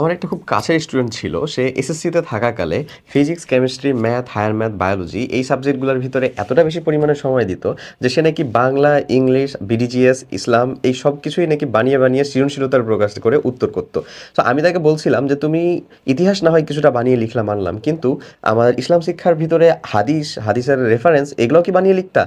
আমার একটা খুব কাছের স্টুডেন্ট ছিল, সে এসএসসিতে থাকাকালে physics chemistry math higher math biology এই সাবজেক্টগুলোর ভিতরে এতটা বেশি পরিমাণে সময় দিত যে সে নাকি বাংলা, ইংলিশ বিডিজিএস ইসলাম এই সব কিছুই নাকি বানিয়ে বানিয়ে সৃজনশীলতার প্রকাশ করে উত্তর করতো। তো আমি তাকে বলছিলাম যে, তুমি ইতিহাস না হয় কিছুটা বানিয়ে লিখলাম আনলাম কিন্তু আমার ইসলাম শিক্ষার ভিতরে হাদিস, হাদিসের রেফারেন্স এগুলো কি বানিয়ে লিখতা?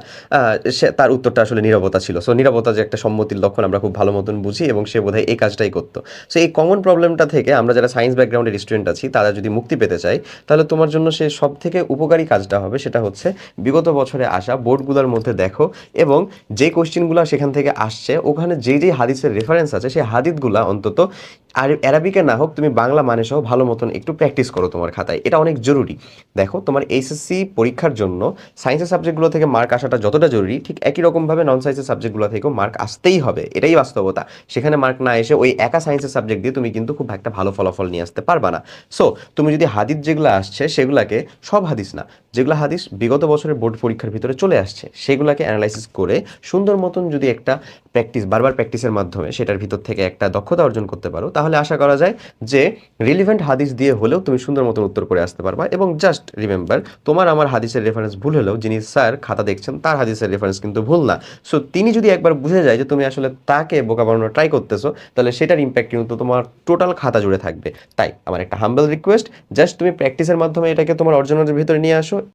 সে তার উত্তরটা আসলে নীরবতা ছিল। সো নীরবতা যে একটা সম্মতির লক্ষণ আমরা খুব ভালো মতন বুঝি এবং সে বোধহয় এই কাজটাই করতো। সো এই কমন প্রবলেমটা থেকে আমরা যারা সায়েন্স ব্যাকগ্রাউন্ডের স্টুডেন্ট আছি, তারা যদি মুক্তি পেতে চাই, তাহলে তোমার জন্য সে সব থেকে উপকারী কাজটা হবে, সেটা হচ্ছে বিগত বছরে আসা বোর্ডগুলোর মধ্যে দেখো এবং যে কোশ্চেনগুলো সেখান থেকে আসছে, ওখানে যে যেই হাদিসের রেফারেন্স আছে, সেই হাদিদগুলা অন্তত আর অ্যারাবিকে না হোক, তুমি বাংলা মানে সহ ভালো মতন একটু প্র্যাকটিস করো তোমার খাতায়। এটা অনেক জরুরি। দেখো, তোমার এইচএসসি পরীক্ষার জন্য সায়েন্সের সাবজেক্টগুলো থেকে মার্ক আসাটা যতটা জরুরি, ঠিক একই রকমভাবে নন সায়েন্সের সাবজেক্টগুলো থেকেও মার্ক আসতেই হবে। এটাই বাস্তবতা। সেখানে মার্ক না এসে ওই একা সায়েন্সের সাবজেক্ট দিয়ে তুমি কিন্তু খুব একটা ভালো ফলাফল নিয়ে আসতে পারবা না। সো তুমি যদি হাদিস যেগুলো আসছে, সেগুলাকে সব হাদিস না, যেগুলো হাদিস বিগত বছরের বোর্ড পরীক্ষার ভিতরে চলে আসছে, সেগুলোকে অ্যানালাইসিস করে সুন্দর মতন যদি একটা প্র্যাকটিস বারবার প্র্যাকটিসের মাধ্যমে সেটার ভিতর থেকে একটা দক্ষতা অর্জন করতে পারো, তাহলে আশা করা যায় যে রিলিভেন্ট হাদিস দিয়ে হলেও তুমি সুন্দর মতন উত্তর করে আসতে পারবা এবং জাস্ট রিমেম্বার তোমার আমার হাদিসের রেফারেন্স ভুল হলেও যিনি স্যার খাতা দেখছেন, তার হাদিসের রেফারেন্স কিন্তু ভুল না। সো তিনি যদি একবার বুঝে যায় যে তুমি আসলে তাকে বোকা বানানোর ট্রাই করতেছো, তাহলে সেটার ইম্প্যাক্ট কিন্তু তোমার টোটাল খাতা জুড়ে থাকবে। তাই, আমার একটা হাম্বল রিকোয়েস্ট জাস্ট তুমি প্র্যাকটিসের মাধ্যমে এটাকে তোমার অর্জনের ভিতরে নিয়ে আসো